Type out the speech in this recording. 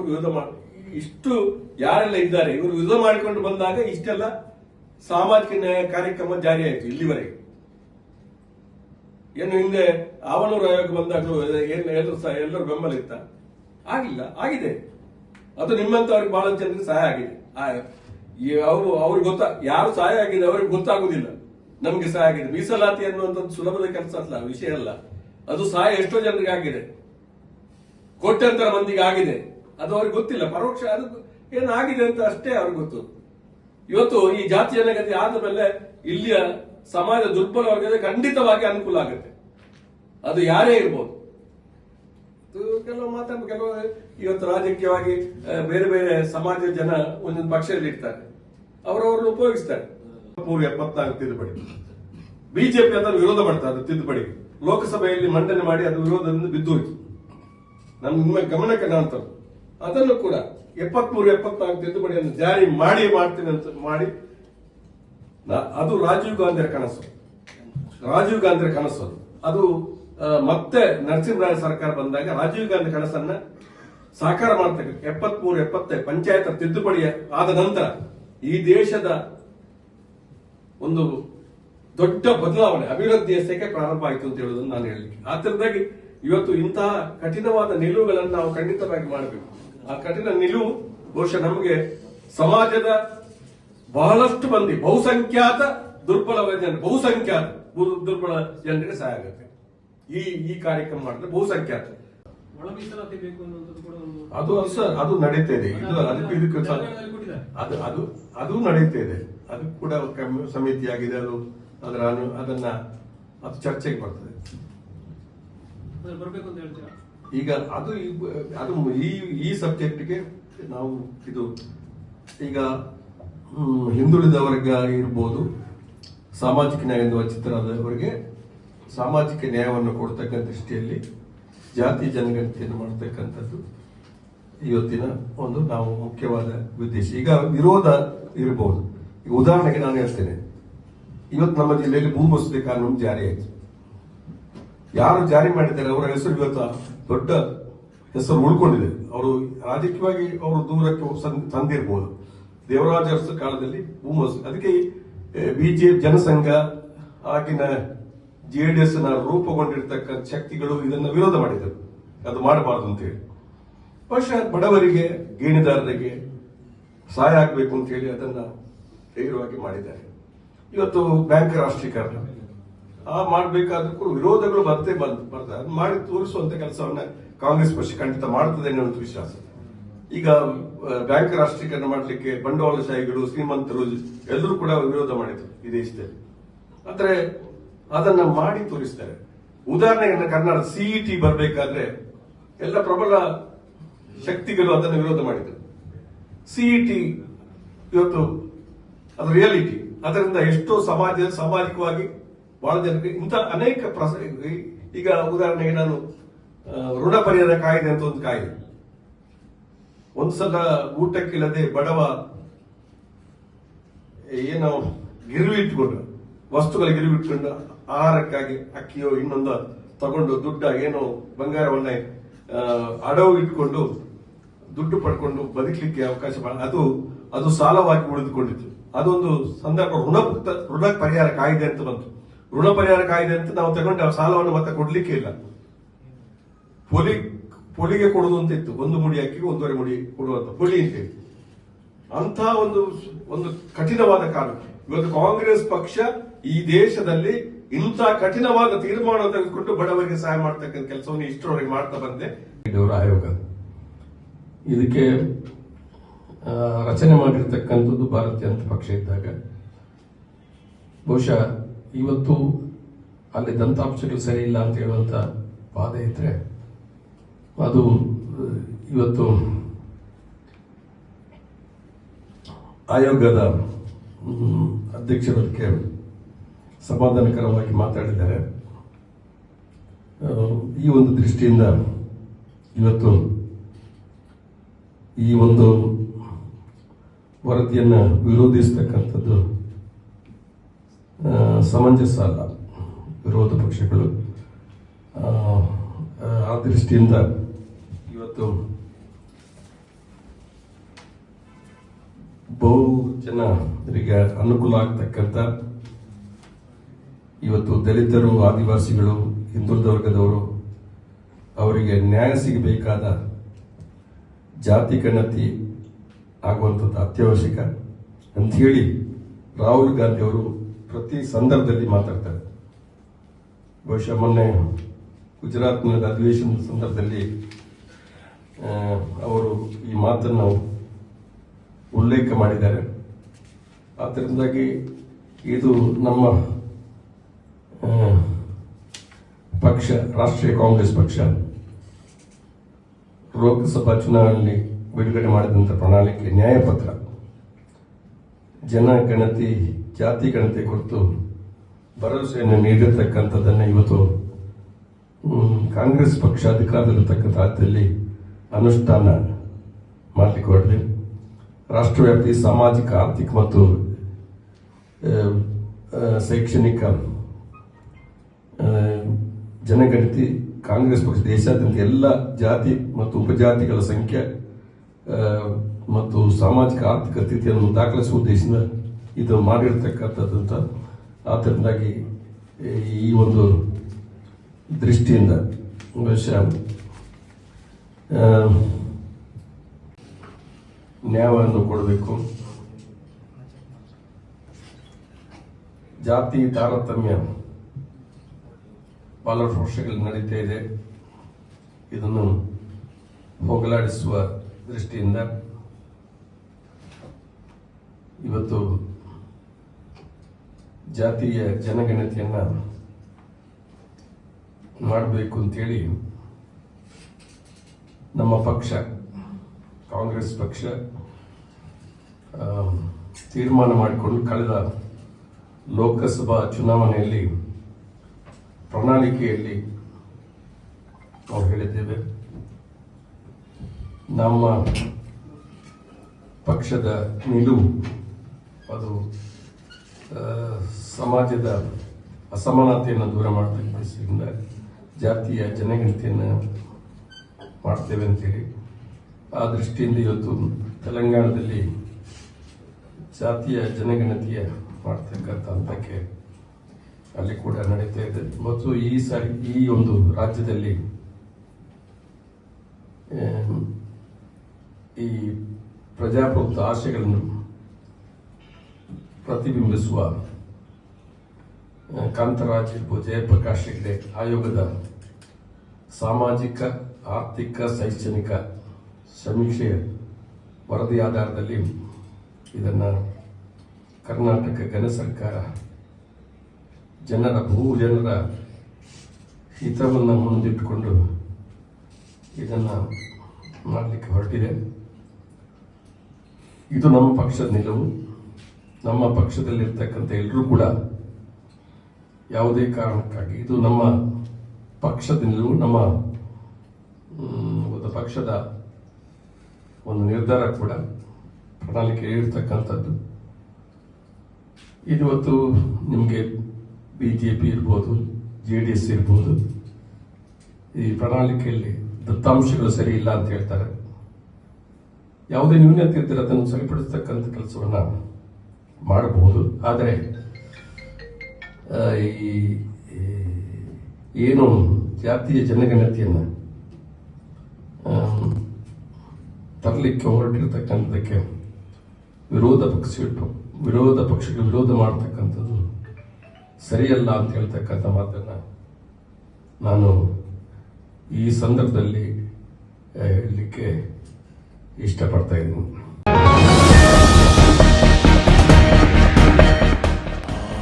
ಇವರು ವಿರೋಧ ಮಾಡಿ ಇಷ್ಟು ಯಾರೆಲ್ಲ ಇದ್ದಾರೆ, ಇವರು ವಿರೋಧ ಮಾಡಿಕೊಂಡು ಬಂದಾಗ ಇಷ್ಟೆಲ್ಲ ಸಾಮಾಜಿಕ ನ್ಯಾಯ ಕಾರ್ಯಕ್ರಮ ಜಾರಿಯಾಯಿತು ಇಲ್ಲಿವರೆಗೆ. ಏನು ಹಿಂದೆ ಆವನೂರು ಆಯೋಗ ಬಂದಾಗಲೂ ಏನು ಎಲ್ಲರೂ ಎಲ್ಲರೂ ಬೆಂಬಲ ಇತ್ತ? ಆಗಿಲ್ಲ, ಆಗಿದೆ. ಅದು ನಿಮ್ಮಂತವ್ರಿಗೆ ಬಹಳ ಜನರಿಗೆ ಸಹಾಯ ಆಗಿದೆ. ಅವರು, ಅವ್ರಿಗೆ ಗೊತ್ತಾ, ಯಾರು ಸಹಾಯ ಆಗಿದೆ ಅವ್ರಿಗೆ ಗೊತ್ತಾಗುದಿಲ್ಲ. ನಮ್ಗೆ ಸಹಾಯ ಆಗಿದೆ. ಮೀಸಲಾತಿ ಅನ್ನುವಂಥದ್ದು ಸುಲಭದ ಕೆಲಸ ಅಲ್ಲ, ವಿಷಯ ಅಲ್ಲ. ಅದು ಸಹಾಯ ಎಷ್ಟೋ ಜನರಿಗೆ ಆಗಿದೆ. ಕೋಟ್ಯಂತರ ಮಂದಿಗೆ ಆಗಿದೆ. ಅದು ಅವ್ರಿಗೆ ಗೊತ್ತಿಲ್ಲ. ಪರೋಕ್ಷ ಅದು ಏನಾಗಿದೆ ಅಂತ ಅಷ್ಟೇ ಅವ್ರಿಗೆ ಗೊತ್ತು. ಇವತ್ತು ಈ ಜಾತಿ ಜನಗತಿ ಆದ ಮೇಲೆ ಇಲ್ಲಿಯ ಸಮಾಜ ದುರ್ಬಲ ವರ್ಗದ ಖಂಡಿತವಾಗಿ ಅನುಕೂಲ ಆಗುತ್ತೆ. ಅದು ಯಾರೇ ಇರ್ಬೋದು. ಕೆಲವು ಮಾತಾಡ ಕೆಲವು ಇವತ್ತು ರಾಜಕೀಯವಾಗಿ ಬೇರೆ ಬೇರೆ ಸಮಾಜದ ಜನ ಒಂದೊಂದು ಪಕ್ಷದಲ್ಲಿ ಇರ್ತಾರೆ ಅವರವ್ರನ್ನ ಉಪಯೋಗಿಸ್ತಾರೆ. ಮೂರು ಎಪ್ಪತ್ನಾಲ್ಕು ತಿದ್ದುಪಡಿ. ಬಿಜೆಪಿ ಅದನ್ನು ವಿರೋಧ ಮಾಡ್ತಾರೆ ಅದು ತಿದ್ದುಪಡಿ. ಲೋಕಸಭೆಯಲ್ಲಿ ಮಂಡನೆ ಮಾಡಿ ಅದು ವಿರೋಧದಿಂದ ಬಿದ್ದು ಹೋಯ್ತು ನಮ್ಮ ನಿಮ್ಮ ಗಮನಕ್ಕೆ ನಾನು ತಂದು ಅದನ್ನು ಕೂಡ ಎಪ್ಪತ್ಮೂರು, ಎಪ್ಪತ್ನಾಲ್ಕು ತಿದ್ದುಪಡಿಯನ್ನು ಜಾರಿ ಮಾಡಿ ಮಾಡ್ತೀನಿ ಅಂತ ಮಾಡಿ ಅದು ರಾಜೀವ್ ಗಾಂಧಿಯ ಕನಸು. ರಾಜೀವ್ ಗಾಂಧಿಯ ಕನಸು ಅದು. ಮತ್ತೆ ನರಸಿಂಹರಾಯ ಸರ್ಕಾರ ಬಂದಾಗ ರಾಜೀವ್ ಗಾಂಧಿ ಕನಸನ್ನ ಸಾಕಾರ ಮಾಡ್ತಕ್ಕ ಎಪ್ಪತ್ಮೂರು, ಎಪ್ಪತ್ತೈದು ಪಂಚಾಯತ್ ತಿದ್ದುಪಡಿ ಆದ ನಂತರ ಈ ದೇಶದ ಒಂದು ದೊಡ್ಡ ಬದಲಾವಣೆ, ಅಭಿವೃದ್ಧಿಯ ಸೆಕೆ ಪ್ರಾರಂಭ ಆಯಿತು ಅಂತ ಹೇಳೋದನ್ನು ನಾನು ಹೇಳಲಿಕ್ಕೆ. ಆದ್ದರಿಂದಾಗಿ ಇವತ್ತು ಇಂತಹ ಕಠಿಣವಾದ ನಿಲುವುಗಳನ್ನು ನಾವು ಖಂಡಿತವಾಗಿ ಮಾಡಬೇಕು. ಆ ಕಠಿಣ ನಿಲುವು ಬಹುಶಃ ನಮಗೆ ಸಮಾಜದ ಬಹಳಷ್ಟು ಮಂದಿ ಬಹುಸಂಖ್ಯಾತ ದುರ್ಬಲ ಜನ ಬಹುಸಂಖ್ಯಾತ ದುರ್ಬಲ ಜನರಿಗೆ ಸಹಾಯ ಆಗುತ್ತೆ. ಈ ಈ ಕಾರ್ಯಕ್ರಮ ಮಾಡಿದ್ರೆ ಬಹುಸಂಖ್ಯಾತ. ಅದು ಸರ್, ಅದು ನಡೀತಾ ಇದೆ. ಇದು ಅದಕ್ಕೂ ಇದಕ್ಕೂ ಅದು ಅದು ಅದು ನಡೀತಾ ಇದೆ. ಅದು ಕೂಡ ಸಮಿತಿ ಆಗಿದೆ ಅದು ಅದರ ಅದನ್ನ ಅದು ಚರ್ಚೆಗೆ ಬರ್ತದೆ. ಬರ್ಬೇಕು ಅಂತ ಹೇಳ್ತೀರಾ? ಈಗ ಅದು ಅದು ಈ ಈ ಸಬ್ಜೆಕ್ಟ್ಗೆ ನಾವು ಇದು ಈಗ ಹಿಂದುಳಿದ ವರ್ಗ ಇರ್ಬೋದು, ಸಾಮಾಜಿಕ ನ್ಯಾಯ ಎನ್ನುವ ಚಿತ್ರದವರಿಗೆ ಸಾಮಾಜಿಕ ನ್ಯಾಯವನ್ನು ಕೊಡ್ತಕ್ಕಂಥ ದೃಷ್ಟಿಯಲ್ಲಿ ಜಾತಿ ಜನಗಣತಿಯನ್ನು ಮಾಡತಕ್ಕಂಥದ್ದು ಇವತ್ತಿನ ಒಂದು ನಾವು ಮುಖ್ಯವಾದ ಉದ್ದೇಶ. ಈಗ ವಿರೋಧ ಇರಬಹುದು ಉದಾಹರಣೆಗೆ ನಾನು ಹೇಳ್ತೇನೆ. ಇವತ್ತು ನಮ್ಮ ಜಿಲ್ಲೆಯಲ್ಲಿ ಭೂ ಕಾನೂನು ಜಾರಿಯಾಯಿತು. ಯಾರು ಜಾರಿ ಮಾಡಿದ್ದಾರೆ? ಅವರ ಹೆಸರು ಇವತ್ತು ದೊಡ್ಡ ಹೆಸರು ಉಳ್ಕೊಂಡಿದೆ. ಅವರು ರಾಜಕೀಯವಾಗಿ ಅವರು ದೂರಕ್ಕೆ ತಂದಿರಬಹುದು ದೇವರಾಜ ಅರಸು ಕಾಲದಲ್ಲಿ ಭೂಮಸ್, ಅದಕ್ಕೆ ಬಿಜೆಪಿ ಜನಸಂಘ, ಆಗಿನ ಜೆ ಡಿ ನ ರೂಪುಗೊಂಡಿರ್ತಕ್ಕಂಥ ಶಕ್ತಿಗಳು ಇದನ್ನ ವಿರೋಧ ಮಾಡಿದರು. ಅದು ಮಾಡಬಾರದು ಅಂತ ಹೇಳಿ. ಬಹುಶಃ ಬಡವರಿಗೆ, ಗೇಣಿದಾರರಿಗೆ ಸಹಾಯ ಆಗಬೇಕು ಅಂತ ಹೇಳಿ ಅದನ್ನ ಧೈರ್ಯವಾಗಿ ಮಾಡಿದ್ದಾರೆ. ಇವತ್ತು ಬ್ಯಾಂಕ್ ರಾಷ್ಟ್ರೀಕರಣ. ಆ ಮಾಡಬೇಕಾದ್ರೂ ವಿರೋಧಗಳು ಬರ್ತೇ ಬಂದು ಬರ್ತದೆ ಅದು ಮಾಡಿ ತೋರಿಸುವಂತ ಕೆಲಸವನ್ನ ಕಾಂಗ್ರೆಸ್ ಪಕ್ಷ ಖಂಡಿತ ಮಾಡ್ತದೆ ಎನ್ನುವಂತ ವಿಶ್ವಾಸ. ಈಗ ಬ್ಯಾಂಕ್ ರಾಷ್ಟ್ರೀಕರಣ ಮಾಡಲಿಕ್ಕೆ ಬಂಡವಾಳಶಾಹಿಗಳು ಶ್ರೀಮಂತರು ಎಲ್ಲರೂ ಕೂಡ ವಿರೋಧ ಮಾಡಿದ್ರು ಈ ದೇಶದಲ್ಲಿ. ಆದ್ರೆ ಅದನ್ನ ಮಾಡಿ ತೋರಿಸ್ತಾರೆ. ಉದಾಹರಣೆಗೆ ಕನ್ನಡ ಸಿಇಟಿ ಬರಬೇಕಾದ್ರೆ ಎಲ್ಲ ಪ್ರಬಲ ಶಕ್ತಿಗಳು ಅದನ್ನು ವಿರೋಧ ಮಾಡಿದ್ರು. ಸಿಇಟಿ ಇವತ್ತು ಅದು ರಿಯಾಲಿಟಿ. ಅದರಿಂದ ಎಷ್ಟೋ ಸಮಾಜ, ಸಾಮಾಜಿಕವಾಗಿ ಬಹಳ ಜನಕ್ಕೆ ಇಂಥ ಅನೇಕ ಪ್ರಸ, ಈಗ ಉದಾಹರಣೆಗೆ ನಾನು ಋಣ ಪರಿಹಾರ ಕಾಯ್ದೆ ಅಂತ ಒಂದು ಕಾಯ್ದೆ. ಒಂದ್ಸಲ ಊಟಕ್ಕಿಲ್ಲದೆ ಬಡವ, ಏನೋ ಗಿರುವಿ ಇಟ್ಕೊಂಡು ವಸ್ತುಗಳ ಗಿರುವಿ ಇಟ್ಕೊಂಡು ಆಹಾರಕ್ಕಾಗಿ ಅಕ್ಕಿಯೋ ಇನ್ನೊಂದು ತಗೊಂಡು ದುಡ್ಡ ಏನೋ ಬಂಗಾರವನ್ನೇ ಅಡವು ಇಟ್ಕೊಂಡು ದುಡ್ಡು ಪಡ್ಕೊಂಡು ಬದುಕಲಿಕ್ಕೆ ಅವಕಾಶ ಅದು ಅದು ಸಾಲವಾಗಿ ಉಳಿದುಕೊಂಡಿತ್ತು. ಅದೊಂದು ಸಂದರ್ಭ ಋಣ ಋಣ ಪರಿಹಾರ ಕಾಯ್ದೆ ಅಂತ ಬಂತು. ಋಣ ಪರಿಹಾರ ಕಾಯ್ದೆ ಅಂತ ನಾವು ತಗೊಂಡು ಸಾಲವನ್ನು ಮತ್ತೆ ಕೊಡ್ಲಿಕ್ಕೆ ಇಲ್ಲ. ಪೊಲಿ, ಪೊಲಿಗೆ ಕೊಡುದು ಅಂತ ಇತ್ತು. ಒಂದು ಮುಡಿ ಅಕ್ಕಿಗೆ ಒಂದೂವರೆ ಮುಡಿ ಕೊಡುವಂತ ಪೊಲಿ ಅಂತ ಹೇಳಿ. ಅಂತ ಒಂದು ಒಂದು ಕಠಿಣವಾದ ಕಾನೂನು. ಇವತ್ತು ಕಾಂಗ್ರೆಸ್ ಪಕ್ಷ ಈ ದೇಶದಲ್ಲಿ ಇಂಥ ಕಠಿಣವಾದ ತೀರ್ಮಾನ ತೆಗೆದುಕೊಂಡು ಬಡವರಿಗೆ ಸಹಾಯ ಮಾಡ್ತಕ್ಕಂಥ ಕೆಲಸವನ್ನು ಇಷ್ಟರವರೆಗೆ ಮಾಡ್ತಾ ಬಂದೆ. ಆಯೋಗ. ಇದಕ್ಕೆ ರಚನೆ ಮಾಡಿರ್ತಕ್ಕಂಥದ್ದು ಭಾರತೀಯ ಅಂತ ಪಕ್ಷ ಇದ್ದಾಗ ಬಹುಶಃ ಇವತ್ತು ಅಲ್ಲಿ ದಂತಾಂಶಗಳು ಸರಿ ಇಲ್ಲ ಅಂತ ಹೇಳುವಂತ ವಾದ ಇದ್ರೆ ಅದು ಇವತ್ತು ಆಯೋಗದ ಅಧ್ಯಕ್ಷರೊಂದಿಗೆ ಅಧ್ಯಕ್ಷರು ಸಮಾಧಾನಕರವಾಗಿ ಮಾತಾಡಿದ್ದಾರೆ. ಈ ಒಂದು ದೃಷ್ಟಿಯಿಂದ ಇವತ್ತು ಈ ಒಂದು ವರದಿಯನ್ನು ವಿರೋಧಿಸ್ತಕ್ಕಂಥದ್ದು ಸಮಂಜಸ ಅಲ್ಲ. ವಿರೋಧ ಪಕ್ಷಗಳು. ಆ ದೃಷ್ಟಿಯಿಂದ ಇವತ್ತು ಬಹು ಜನರಿಗೆ ಅನುಕೂಲ ಆಗ್ತಕ್ಕಂಥ ಇವತ್ತು ದಲಿತರು, ಆದಿವಾಸಿಗಳು, ಹಿಂದುಳಿದ ವರ್ಗದವರು ಅವರಿಗೆ ನ್ಯಾಯ ಸಿಗಬೇಕಾದ ಜಾತಿ ಗಣತಿ ಆಗುವಂಥದ್ದು ಅತ್ಯವಶ್ಯಕ. ಅಂಥೇಳಿ ರಾಹುಲ್ ಗಾಂಧಿಯವರು ಪ್ರತಿ ಸಂದರ್ಭದಲ್ಲಿ ಮಾತಾಡ್ತಾರೆ. ಬಹುಶಃ ಮೊನ್ನೆ ಗುಜರಾತ್ನ ಅಧಿವೇಶನದ ಸಂದರ್ಭದಲ್ಲಿ ಅವರು ಈ ಮಾತನ್ನು ಉಲ್ಲೇಖ ಮಾಡಿದ್ದಾರೆ. ಆದ್ದರಿಂದಾಗಿ ಇದು ನಮ್ಮ ಪಕ್ಷ, ರಾಷ್ಟ್ರೀಯ ಕಾಂಗ್ರೆಸ್ ಪಕ್ಷ, ಲೋಕಸಭಾ ಚುನಾವಣೆಯಲ್ಲಿ ಬಿಡುಗಡೆ ಮಾಡಿದಂಥ ಪ್ರಣಾಳಿಕೆ ನ್ಯಾಯಪತ್ರ. ಜನಗಣತಿ ಜಾತಿ ಗಣತಿ ಕುರಿತು ಭರವಸೆಯನ್ನು ನೀಡಿರ್ತಕ್ಕಂಥದ್ದನ್ನು ಇವತ್ತು ಕಾಂಗ್ರೆಸ್ ಪಕ್ಷ ಅಧಿಕಾರದಲ್ಲಿರ್ತಕ್ಕಂಥ ರಾಜ್ಯದಲ್ಲಿ ಅನುಷ್ಠಾನ ಮಾಡಲಿಕ್ಕೆ ಹೊರಡಲಿ ರಾಷ್ಟ್ರವ್ಯಾಪಿ ಸಾಮಾಜಿಕ, ಆರ್ಥಿಕ ಮತ್ತು ಶೈಕ್ಷಣಿಕ ಜನಗಣತಿ, ಕಾಂಗ್ರೆಸ್ ಪಕ್ಷ ದೇಶಾದ್ಯಂತ ಎಲ್ಲ ಜಾತಿ ಮತ್ತು ಉಪಜಾತಿಗಳ ಸಂಖ್ಯೆ ಮತ್ತು ಸಾಮಾಜಿಕ ಆರ್ಥಿಕ ಸ್ಥಿತಿಯನ್ನು ದಾಖಲಿಸುವ ಉದ್ದೇಶದಿಂದ ಇದು ಮಾಡಿರ್ತಕ್ಕಂಥದ್ದಂತ. ಆದ್ದರಿಂದಾಗಿ, ಈ ಒಂದು ದೃಷ್ಟಿಯಿಂದ, ಬಹುಶಃ ನ್ಯಾಯವನ್ನು ಕೊಡಬೇಕು. ಜಾತಿ, ತಾರತಮ್ಯ, ಬಹಳಷ್ಟು ವರ್ಷಗಳಲ್ಲಿ ನಡೀತಾ ಇದೆ. ಇದನ್ನು ಹೋಗಲಾಡಿಸುವ ದೃಷ್ಟಿಯಿಂದ ಇವತ್ತು ಜಾತಿಯ ಜನಗಣತಿಯನ್ನ ಮಾಡಬೇಕು ಅಂತೇಳಿ ನಮ್ಮ ಪಕ್ಷ, ಕಾಂಗ್ರೆಸ್ ಪಕ್ಷ ತೀರ್ಮಾನ ಮಾಡಿಕೊಂಡು ಕಳೆದ ಲೋಕಸಭಾ ಚುನಾವಣೆಯಲ್ಲಿ ಪ್ರಣಾಳಿಕೆಯಲ್ಲಿ ನಾವು ಹೇಳಿದ್ದೇವೆ. ನಮ್ಮ ಪಕ್ಷದ ನಿಲುವು ಅದು ಸಮಾಜದ ಅಸಮಾನತೆಯನ್ನು ದೂರ ಮಾಡತಕ್ಕ ದೃಷ್ಟಿಯಿಂದ ಜಾತಿಯ ಜನಗಣತಿಯನ್ನು ಮಾಡ್ತೇವೆ ಅಂತೇಳಿ ಆ ದೃಷ್ಟಿಯಿಂದ ಇವತ್ತು ತೆಲಂಗಾಣದಲ್ಲಿ ಜಾತಿಯ ಜನಗಣತಿಯ ಮಾಡ್ತಕ್ಕಂಥ ಹಂತಕ್ಕೆ ಅಲ್ಲಿ ಕೂಡ ನಡೀತಾ ಇದೆ. ಮತ್ತು ಈ ಸಾರಿ, ಈ ಒಂದು ರಾಜ್ಯದಲ್ಲಿ ಈ ಪ್ರಜಾಪ್ರಭುತ್ವ ಆಶಯಗಳನ್ನು ಪ್ರತಿಬಿಂಬಿಸುವ ಕಾಂತರಾಜ್ ಇರ್ಬೋದು, ಜಯಪ್ರಕಾಶ್ ಹೆಗ್ಡೆ ಆಯೋಗದ ಸಾಮಾಜಿಕ, ಆರ್ಥಿಕ, ಶೈಕ್ಷಣಿಕ ಸಮೀಕ್ಷೆ ವರದಿ ಆಧಾರದಲ್ಲಿ ಇದನ್ನು ಕರ್ನಾಟಕ ಘನ ಸರ್ಕಾರ ಜನರ, ಭೂ ಜನರ ಹಿತವನ್ನು ಮುಂದಿಟ್ಟುಕೊಂಡು ಇದನ್ನು ಮಾಡಲಿಕ್ಕೆ ಹೊರಟಿದೆ. ಇದು ನಮ್ಮ ಪಕ್ಷದ ನಿಲುವು. ನಮ್ಮ ಪಕ್ಷದಲ್ಲಿರ್ತಕ್ಕಂಥ ಎಲ್ಲರೂ ಕೂಡ ಯಾವುದೇ ಕಾರಣಕ್ಕಾಗಿ, ಇದು ನಮ್ಮ ಪಕ್ಷದ ನಿಲುವು ನಮ್ಮ ಒಂದು ಪಕ್ಷದ ಒಂದು ನಿರ್ಧಾರ ಕೂಡ ಪ್ರಣಾಳಿಕೆ ಇರ್ತಕ್ಕಂಥದ್ದು ಇವತ್ತು ನಿಮಗೆ ಪಿ ಇರ್ಬೋದು, ಜೆ ಡಿ ಎಸ್ ಇರ್ಬೋದು, ಈ ಪ್ರಣಾಳಿಕೆಯಲ್ಲಿ ದತ್ತಾಂಶಗಳು ಸರಿ ಇಲ್ಲ ಅಂತ ಹೇಳ್ತಾರೆ. ಯಾವುದೇ ನ್ಯೂನತೆ ಇದ್ದರೆ ಅದನ್ನು ಸರಿಪಡಿಸ್ತಕ್ಕಂಥ ಕೆಲಸವನ್ನ ಮಾಡಬಹುದು. ಆದರೆ ಈ ಏನು ಜಾತಿಯ ಜನಗಣತಿಯನ್ನು ತರಲಿಕ್ಕೆ ಹೊರಟಿರ್ತಕ್ಕಂಥದಕ್ಕೆ ವಿರೋಧ ಪಕ್ಷ ಇಟ್ಟು ವಿರೋಧ ಪಕ್ಷಕ್ಕೆ ವಿರೋಧ ಮಾಡ್ತಕ್ಕಂಥದ್ದು ಸರಿಯಲ್ಲ ಅಂತ ಹೇಳ್ತಕ್ಕಂಥ ಮಾತನ್ನ ನಾನು ಈ ಸಂದರ್ಭದಲ್ಲಿ ಹೇಳಲಿಕ್ಕೆ ಇಷ್ಟಪಡ್ತಾ ಇದ್ದೀನಿ.